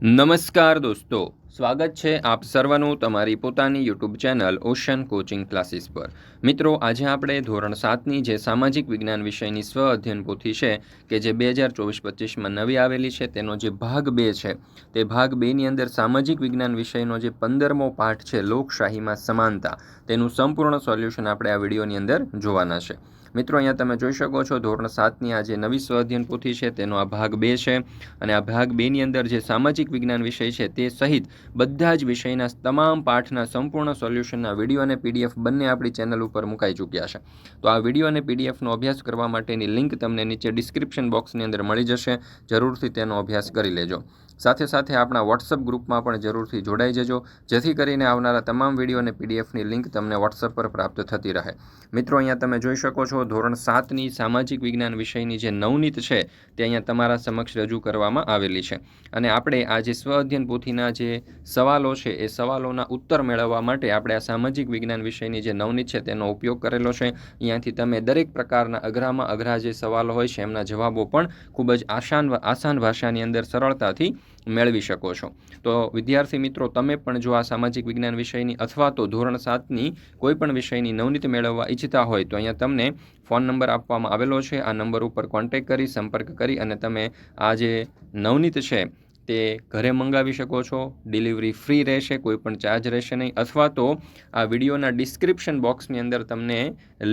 નમસ્કાર દોસ્તો, સ્વાગત છે આપ સર્વનું તમારી પોતાની YouTube channel Ocean coaching classes પર. મિત્રો, આજે આપણે ધોરણ સાતની જે સામાજિક વિજ્ઞાન વિષયની સ્વ અધ્યયન પોથી છે, કે જે બે હજાર ચોવીસ પચીસમાં નવી આવેલી છે, તેનો જે ભાગ બે છે, તે ભાગ બેની અંદર સામાજિક વિજ્ઞાન વિષયનો જે પંદરમો પાઠ છે, લોકશાહીમાં સમાનતા, તેનું સંપૂર્ણ સોલ્યુશન આપણે આ વિડીયોની અંદર જોવાના છે. મિત્રો, અહીંયા તમે જોઈ શકો છો, ધોરણ સાતની આ જે નવી સ્વઅધ્યયન પોથી છે, તેનો આ ભાગ બે છે. અને આ ભાગ બેની અંદર જે સામાજિક વિજ્ઞાન વિષય છે, તે સહિત બધા જ વિષયના તમામ પાઠના સંપૂર્ણ સોલ્યુશનના વીડિયો અને પીડીએફ બંને આપણી ચેનલ ઉપર મુકાઈ ચૂક્યા છે. તો આ વીડિયો અને પીડીએફનો અભ્યાસ કરવા માટેની લિંક તમને નીચે ડિસ્ક્રિપ્શન બોક્સની અંદર મળી જશે. જરૂરથી તેનો અભ્યાસ કરી લેજો. સાથે સાથે આપણા વોટ્સઅપ ગ્રુપમાં પણ જરૂરથી જોડાઈ જજો. જેથી કરીને આવનારા તમામ વીડિયો અને પીડીએફની લિંક તમને વોટ્સઅપ પર પ્રાપ્ત થતી રહે. મિત્રો, અહીંયા તમે જોઈ શકો છો ધોરણ સાતની સામાજિક વિજ્ઞાન વિષયની જે નવનીત છે, તે અહીંયા તમારા સમક્ષ રજૂ કરવામાં આવેલી છે. અને આપણે આ જે સ્વ અધ્યયન પોથીના જે સવાલો છે, એ સવાલોના ઉત્તર મેળવવા માટે આપણે આ સામાજિક વિજ્ઞાન વિષયની જે નવનીત છે, તેનો ઉપયોગ કરેલો છે. અહીંયાથી તમે દરેક પ્રકારના અઘરામાં અઘરા જે સવાલો હોય છે, એમના જવાબો પણ ખૂબ જ આસાન આસાન ભાષાની અંદર સરળતાથી મેળવી શકો છો. તો વિદ્યાર્થી મિત્રો, તમે પણ જો આ સામાજિક વિજ્ઞાન વિષયની અથવા તો ધોરણ સાતની કોઈ પણ વિષયની નવનીત મેળવવા ઈચ્છતા હોય, તો અહીંયા તમને ફોન નંબર આપવામાં આવેલો છે. આ નંબર ઉપર કોન્ટેક કરી, સંપર્ક કરી અને તમે આ જે નવનીત છે તે ઘરે મંગાવી શકો છો. ડિલિવરી ફ્રી રહેશે, કોઈ પણ ચાર્જ રહેશે નહીં. અથવા તો આ વિડીયોના ડિસ્ક્રિપ્શન બોક્સની અંદર તમને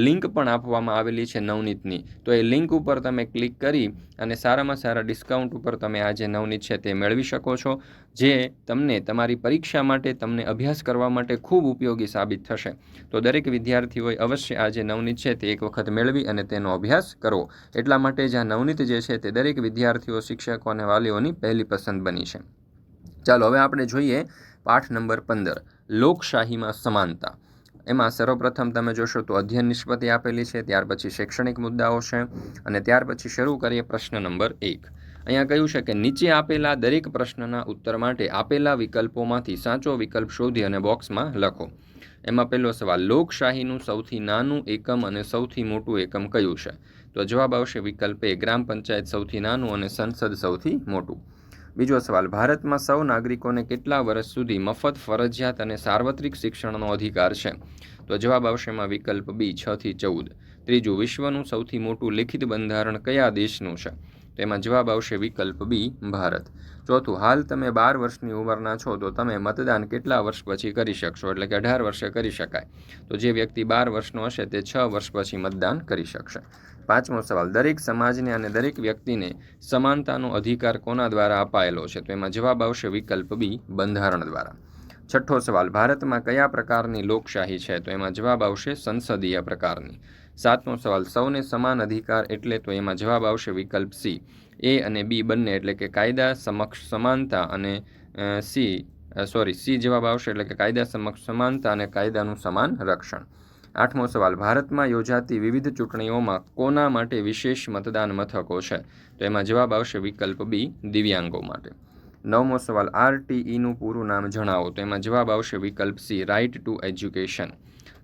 લિંક પણ આપવામાં આવેલી છે નવનીતની. તો એ લિંક ઉપર તમે ક્લિક કરી અને સારામાં સારા ડિસ્કાઉન્ટ ઉપર તમે આ જે નવનીત છે તે મેળવી શકો છો. જે તમને તમારી પરીક્ષા માટે, તમને અભ્યાસ કરવા માટે ખૂબ ઉપયોગી સાબિત થશે. તો દરેક વિદ્યાર્થીઓએ અવશ્ય આ જે નવનીત છે તે એક વખત મેળવી અને તેનો અભ્યાસ કરવો. એટલા માટે જે આ નવનીત જે છે તે દરેક વિદ્યાર્થીઓ, શિક્ષકો અને વાલીઓની પહેલી પસંદ બની છે. ચાલો, હવે આપણે જોઈએ પાઠ નંબર પંદર, લોકશાહીમાં સમાનતા. એમાં સર્વપ્રથમ તમે જોશો તો અધ્યયન નિષ્પત્તિ આપેલી છે, ત્યાર પછી શૈક્ષણિક મુદ્દાઓ છે અને ત્યાર પછી શરૂ કરીએ પ્રશ્ન નંબર એક. અહીંયા કહ્યું છે કે નીચે આપેલા દરેક પ્રશ્નના ઉત્તર માટે આપેલા વિકલ્પોમાંથી સાચો વિકલ્પ શોધી અને બોક્સમાં લખો. એમાં પહેલો સવાલ, લોકશાહીનું સૌથી નાનું એકમ અને સૌથી મોટું એકમ કયું છે? તો જવાબ આવશે વિકલ્પ એ, ગ્રામ પંચાયત સૌથી નાનું અને સંસદ સૌથી મોટું. બીજો સવાલ, ભારતમાં સૌ નાગરિકોને કેટલા વર્ષ સુધી મફત ફરજિયાત અને સાર્વત્રિક શિક્ષણનો અધિકાર છે? તો જવાબ આવશે એમાં વિકલ્પ બી, છ થી ચૌદ. ત્રીજું, વિશ્વનું સૌથી મોટું લિખિત બંધારણ કયા દેશનું છે? તો એમાં જવાબ આવશે વિકલ્પ બી, ભારત. ચોથું, હાલ તમે બાર વર્ષની ઉંમરના છો, તો તમે મતદાન કેટલા વર્ષ પછી કરી શકશો? એટલે કે અઢાર વર્ષે કરી શકાય. તો જે વ્યક્તિ બાર વર્ષનો હશે, તે છ વર્ષ પછી મતદાન કરી શકશે. પાંચમો સવાલ, દરેક સમાજને અને દરેક વ્યક્તિને સમાનતાનો અધિકાર કોના દ્વારા અપાયેલો છે? તો એમાં જવાબ આવશે વિકલ્પ બી, બંધારણ દ્વારા. છઠ્ઠો સવાલ, ભારતમાં કયા પ્રકારની લોકશાહી છે? તો એમાં જવાબ આવશે સંસદીય પ્રકારની. સાતમો સવાલ, સૌને સમાન અધિકાર એટલે તો એમાં જવાબ આવશે વિકલ્પ સી. એ અને બી બંને એટલે કે કાયદા સમક્ષ સમાનતા અને સી સોરી સી જવાબ આવશે એટલે કે કાયદા સમક્ષ સમાનતા અને કાયદાનું સમાન રક્ષણ. આઠમો સવાલ, ભારતમાં યોજાતી વિવિધ ચૂંટણીઓમાં કોના માટે વિશેષ મતદાન મથકો છે? તો એમાં જવાબ આવશે વિકલ્પ બી, દિવ્યાંગો માટે. નવમો સવાલ, આરટીઈનું પૂરું નામ જણાવો. તો એમાં જવાબ આવશે વિકલ્પ સી રાઇટ ટુ એજ્યુકેશન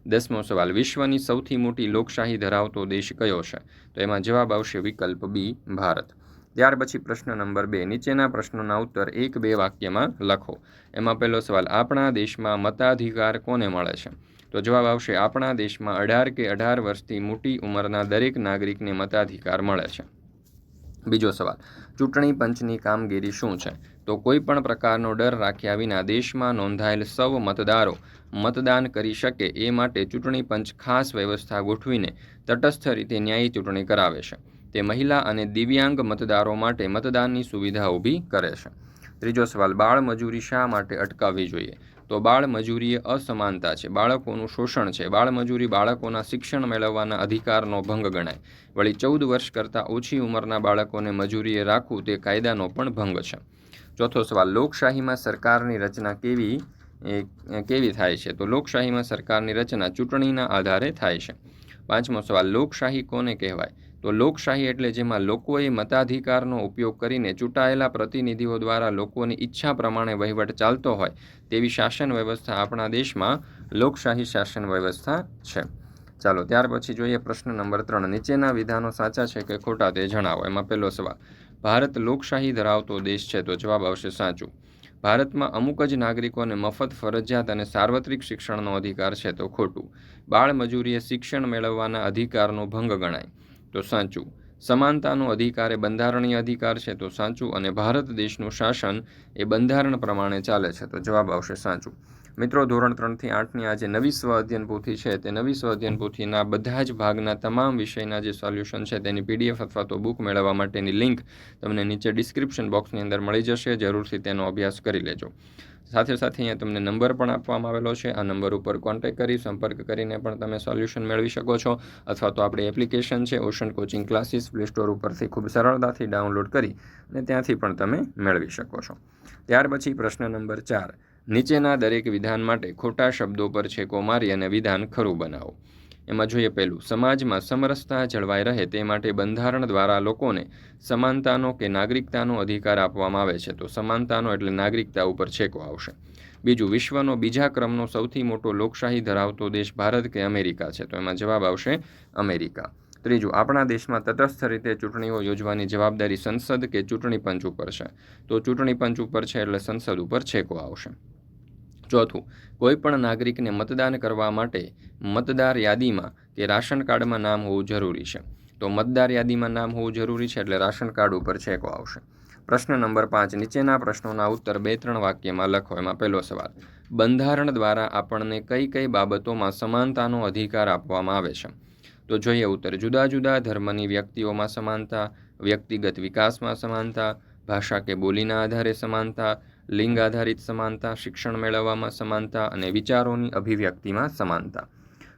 દસમો સવાલ, વિશ્વની સૌથી મોટી લોકશાહી ધરાવતો દેશ કયો છે? તો એમાં જવાબ આવશે વિકલ્પ બી, ભારત. ત્યાર પછી પ્રશ્ન નંબર બે, નીચેના પ્રશ્નોના ઉત્તર એક બે વાક્યમાં લખો. એમાં પહેલો સવાલ, આપણા દેશમાં મતાધિકાર કોને મળે છે? તો જવાબ આવશે, આપણા દેશમાં અઢાર કે અઢાર વર્ષથી મોટી ઉંમરના દરેક નાગરિકને મતાધિકાર મળે છે. બીજો સવાલ, ચૂંટણી પંચની કામગીરી શું છે? તો કોઈ પણ પ્રકારનો ડર રાખ્યા વિના દેશમાં નોંધાયેલ સૌ મતદારો મતદાન કરી શકે એ માટે ચૂંટણી પંચ ખાસ વ્યવસ્થા ગોઠવીને તટસ્થ રીતે ન્યાયી ચૂંટણી કરાવે છે. તે મહિલા અને દિવ્યાંગ મતદારો માટે મતદાનની સુવિધા ઊભી કરે છે. ત્રીજો સવાલ, બાળ મજૂરી શા માટે અટકાવવી જોઈએ? તો બાળ મજૂરી એ અસમાનતા છે, બાળકોનું શોષણ છે. બાળ મજૂરી બાળકોના શિક્ષણ મેળવવાના અધિકારનો ભંગ ગણાય. વળી ચૌદ વર્ષ કરતાં ઓછી ઉંમરના બાળકોને મજૂરીએ રાખવું તે કાયદાનો પણ ભંગ છે. ચોથો સવાલ, લોકશાહીમાં સરકારની રચના કેવી કેવી થાય છે? તો લોકશાહીમાં સરકારની રચના ચૂંટણીના આધારે થાય છે. પાંચમો સવાલ, લોકશાહી કોને કહેવાય? તો લોકશાહી એટલે જેમાં લોકોએ મતાધિકારનો ઉપયોગ કરીને ચૂંટાયેલા પ્રતિનિધિઓ દ્વારા લોકોની ઈચ્છા પ્રમાણે વહીવટ ચાલતો હોય, તેવી શાસન વ્યવસ્થા આપણા દેશમાં લોકશાહી શાસન વ્યવસ્થા છે. ચાલો, ત્યાર પછી જોઈએ પ્રશ્ન નંબર ત્રણ. નીચેના વિધાનો સાચા છે કે ખોટા તે જણાવો. એમાં પહેલો સવાલ, ભારત લોકશાહી ધરાવતો દેશ છે? તો જવાબ આવશે સાચું. ભારતમાં અમુક જ નાગરિકોને મફત ફરજિયાત અને સાર્વત્રિક શિક્ષણનો અધિકાર છે તો ખોટું. બાળ મજૂરીએ શિક્ષણ મેળવવાના અધિકારનો ભંગ ગણાય. તો સાચું. સમાનતાનો અધિકાર એ બંધારણીય અધિકાર છે, તો સાચું. અને ભારત દેશનું શાસન એ બંધારણ પ્રમાણે ચાલે છે, તો જવાબ આવશે સાચું. મિત્રો, ધોરણ ત્રણથી આઠની આ જે નવી સ્વ અધ્યયન પોથી છે, તે નવી સ્વ અધ્યયન પોથીના બધા જ ભાગના તમામ વિષયના જે સોલ્યુશન છે, તેની પીડીએફ અથવા તો બુક મેળવવા માટેની લિંક તમને નીચે ડિસ્ક્રિપ્શન બોક્સની અંદર મળી જશે. જરૂરથી તેનો અભ્યાસ કરી લેજો. સાથે સાથે અહીંયા તમને નંબર પણ આપવામાં આવેલો છે. આ નંબર ઉપર કોન્ટેક્ટ કરી, સંપર્ક કરીને પણ તમે સોલ્યુશન મેળવી શકો છો. અથવા તો આપણી એપ્લિકેશન છે Ocean coaching classes play store ઉપરથી ખૂબ સરળતાથી ડાઉનલોડ કરી અને ત્યાંથી પણ તમે મેળવી શકો છો. ત્યાર પછી પ્રશ્ન નંબર ચાર. નીચેના દરેક વિધાન માટે ખોટા શબ્દો પર છેકો મારી અને વિધાન ખરું બનાવો. એમાં જોઈએ પહેલું, સમાજમાં સમરસતા જળવાઈ રહે તે માટે બંધારણ દ્વારા લોકોને સમાનતાનો કે નાગરિકતાનો અધિકાર આપવામાં આવે છે, તો સમાનતાનો એટલે નાગરિકતા ઉપર છેકો આવશે. બીજું, વિશ્વનો બીજા ક્રમનો સૌથી મોટો લોકશાહી ધરાવતો દેશ ભારત કે અમેરિકા છે, તો એમાં જવાબ આવશે અમેરિકા. ત્રીજું, આપણા દેશમાં તટસ્થ રીતે ચૂંટણીઓ યોજવાની જવાબદારી સંસદ કે ચૂંટણી પંચ ઉપર છે? તો ચૂંટણી પંચ ઉપર છે એટલે સંસદ ઉપર છેકો આવશે. ચોથું કોઈપણ નાગરિકને મતદાન કરવા માટે મતદાર યાદીમાં કે રાશન કાર્ડમાં નામ હોવું જરૂરી છે. તો મતદાર યાદીમાં નામ હોવું જરૂરી છે એટલે રાશન કાર્ડ ઉપર છેકો આવશે. પ્રશ્ન નંબર પાંચ, નીચેના પ્રશ્નોના ઉત્તર બે ત્રણ વાક્યમાં લખો. એમાં પહેલો સવાલ, બંધારણ દ્વારા આપણને કઈ કઈ બાબતોમાં સમાનતાનો અધિકાર આપવામાં આવે છે? તો જોઈએ ઉત્તર. જુદા જુદા ધર્મની વ્યક્તિઓમાં સમાનતા, વ્યક્તિગત વિકાસમાં સમાનતા, ભાષા કે બોલીના આધારે સમાનતા, લિંગ આધારિત સમાનતા, શિક્ષણ મેળવવામાં સમાનતા અને વિચારોની અભિવ્યક્તિમાં સમાનતા.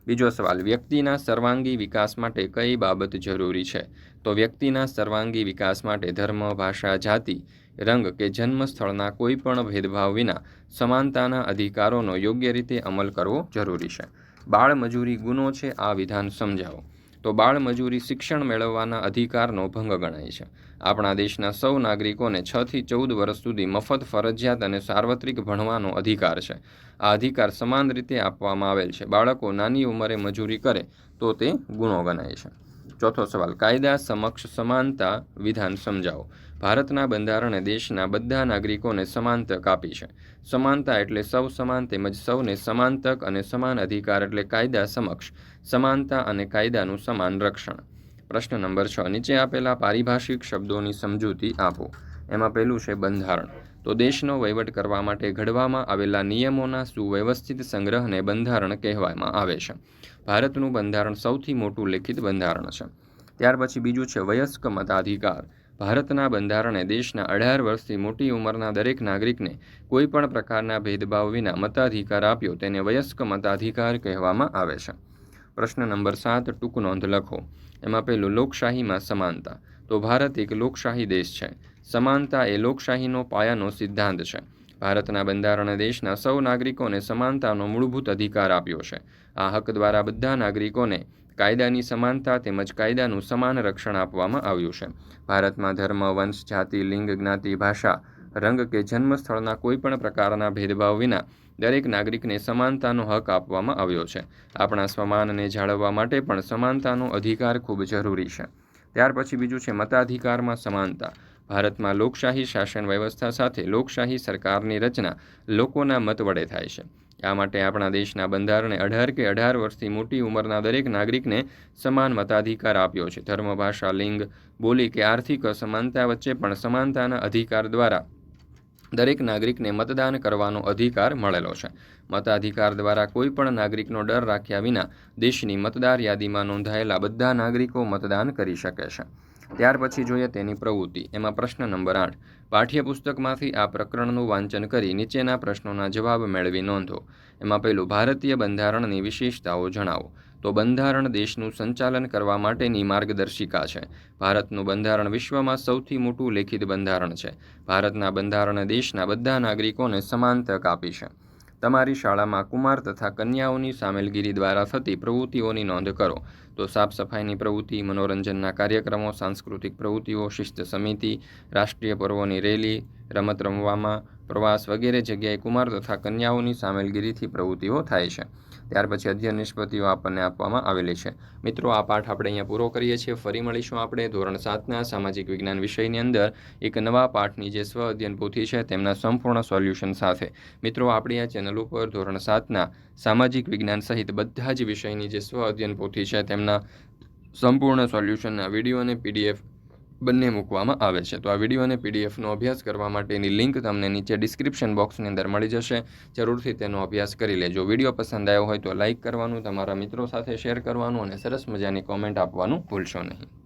બીજો સવાલ, વ્યક્તિના સર્વાંગી વિકાસ માટે કઈ બાબત જરૂરી છે? તો વ્યક્તિના સર્વાંગી વિકાસ માટે ધર્મ, ભાષા, જાતિ, રંગ કે જન્મ સ્થળના કોઈ પણ ભેદભાવ વિના સમાનતાના અધિકારોનો યોગ્ય રીતે અમલ કરવો જરૂરી છે. બાળ મજૂરી ગુનો છે, આ વિધાન સમજાવો. તો બાળમજૂરી શિક્ષણ મેળવવાના અધિકારનો ભંગ ગણાય છે. આપણા દેશના સૌ નાગરિકોને છ થી ચૌદ વર્ષ સુધી મફત ફરજિયાત અને સાર્વત્રિક ભણવાનો અધિકાર છે. આ અધિકાર સમાન રીતે આપવામાં આવેલ છે. બાળકો નાની ઉંમરે મજૂરી કરે, તો તે ગુનો ગણાય છે. ચોથો સવાલ, કાયદા સમક્ષ સમાનતા વિધાન સમજાવો. ભારતના બંધારણે દેશના બધા નાગરિકોને સમાન તક આપી છે. સમાનતા એટલે સૌ સમાન તેમજ સૌને સમાન તક અને સમાન અધિકાર એટલે કાયદા સમક્ષ. સમાનતા અને કાયદાનું સમાન રક્ષણ. પ્રશ્ન નંબર છ. નીચે આપેલા પારિભાષિક શબ્દોની સમજૂતી આપો. એમાં પહેલું છે બંધારણ. તો દેશનો વહીવટ કરવા માટે ઘડવામાં આવેલા નિયમોના સુવ્યવસ્થિત સંગ્રહને બંધારણ કહેવામાં આવે છે. ભારતનું બંધારણ સૌથી મોટું લેખિત બંધારણ છે. ત્યાર પછી બીજું છે વયસ્ક મતાધિકાર. ભારતના બંધારણે દેશના અઢાર વર્ષથી મોટી ઉંમરના દરેક નાગરિકને કોઈપણ પ્રકારના ભેદભાવ વિના મતાધિકાર આપ્યો તેને વયસ્ક મતાધિકાર કહેવામાં આવે છે. પ્રશ્ન નંબર સાત, ટૂંક નોંધ લખો. એમાં પહેલું, લોકશાહીમાં સમાનતા. તો ભારત એક લોકશાહી દેશ છે. સમાનતા એ લોકશાહીનો પાયાનો સિદ્ધાંત છે. ભારતના બંધારણે દેશના સૌ નાગરિકોને સમાનતાનો મૂળભૂત અધિકાર આપ્યો છે. આ હક દ્વારા બધા નાગરિકોને કાયદાની સમાનતા તેમજ કાયદાનું સમાન રક્ષણ આપવામાં આવ્યું છે. ભારતમાં ધર્મ, વંશ, જાતિ, લિંગ, જ્ઞાતિ, ભાષા, રંગ કે જન્મ સ્થળના કોઈપણ પ્રકારના ભેદભાવ વિના દરેક નાગરિકને સમાનતાનો હક આપવામાં આવ્યો છે. આપણા સ્વમાનને જાળવવા માટે પણ સમાનતાનો અધિકાર ખૂબ જરૂરી છે. ત્યાર પછી બીજું છે મતાધિકારમાં સમાનતા. ભારતમાં લોકશાહી શાસન વ્યવસ્થા સાથે લોકશાહી સરકારની રચના લોકોના મત વડે થાય છે. આ માટે આપણા દેશના બંધારણે અઢાર કે અઢાર વર્ષથી મોટી ઉંમરના દરેક નાગરિકને સમાન મતાધિકાર આપ્યો છે. ધર્મ, ભાષા, લિંગ, બોલી કે આર્થિક અસમાનતા વચ્ચે પણ સમાનતાના અધિકાર દ્વારા દરેક નાગરિકને મતદાન કરવાનો અધિકાર મળેલો છે. મતાધિકાર દ્વારા કોઈ પણ નાગરિકનો ડર રાખ્યા વિના દેશની મતદાર યાદીમાં નોંધાયેલા બધા નાગરિકો મતદાન કરી શકે છે. ત્યાર પછી જોઈએ તેની પ્રવૃત્તિ. એમાં પ્રશ્ન નંબર આઠ. પાઠ્યપુસ્તકમાંથી આ પ્રકરણનું વાંચન કરી નીચેના પ્રશ્નોના જવાબ મેળવી નોંધો. એમાં પહેલું, ભારતીય બંધારણની વિશેષતાઓ જણાવો. તો બંધારણ દેશનું સંચાલન કરવા માટેની માર્ગદર્શિકા છે. ભારતનું બંધારણ વિશ્વમાં સૌથી મોટું લેખિત બંધારણ છે. ભારતના બંધારણે દેશના બધા નાગરિકોને સમાન તક આપી છે. તમારી શાળામાં કુમાર તથા કન્યાઓની સામેલગીરી દ્વારા થતી પ્રવૃત્તિઓની નોંધ કરો. તો સાફ સફાઈની પ્રવૃત્તિ, મનોરંજનના કાર્યક્રમો, સાંસ્કૃતિક પ્રવૃત્તિઓ, શિસ્ત સમિતિ, રાષ્ટ્રીય પર્વોની રેલી, રમત રમવામાં પ્રવાસ વગેરે જગ્યાએ કુમાર તથા કન્યાઓની સામેલગીરીથી પ્રવૃત્તિઓ થાય છે. ત્યાર પછી અધ્યયન નિષ્પતિઓ આપણને આપવામાં આવેલી છે. મિત્રો, આ પાઠ આપણે અહીંયા પૂરો કરીએ છીએ. ફરી મળીશું આપણે ધોરણ સાતના સામાજિક વિજ્ઞાન વિષયની અંદર. એક નવા પાઠની જે સ્વ અધ્યયન પોથી છે, તેમના સંપૂર્ણ સોલ્યુશન સાથે. મિત્રો, આપણી આ ચેનલ ઉપર ધોરણ સાતના સામાજિક વિજ્ઞાન સહિત બધા જ વિષયની જે સ્વ અધ્યયન પોથી છે, તેમના સંપૂર્ણ સોલ્યુશનના વીડિયો અને પીડીએફ બંને મૂકવામાં આવે છે. તો આ વીડિયો અને પીડીએફનો અભ્યાસ કરવા માટેની લિંક તમને નીચે ડિસ્ક્રિપ્શન બોક્સની અંદર મળી જશે. જરૂરથી તેનો અભ્યાસ કરી લેજો. વીડિયો પસંદ આવ્યો હોય તો લાઇક કરવાનું, તમારા મિત્રો સાથે શેર કરવાનું અને સરસ મજાની કોમેન્ટ આપવાનું ભૂલશો નહીં.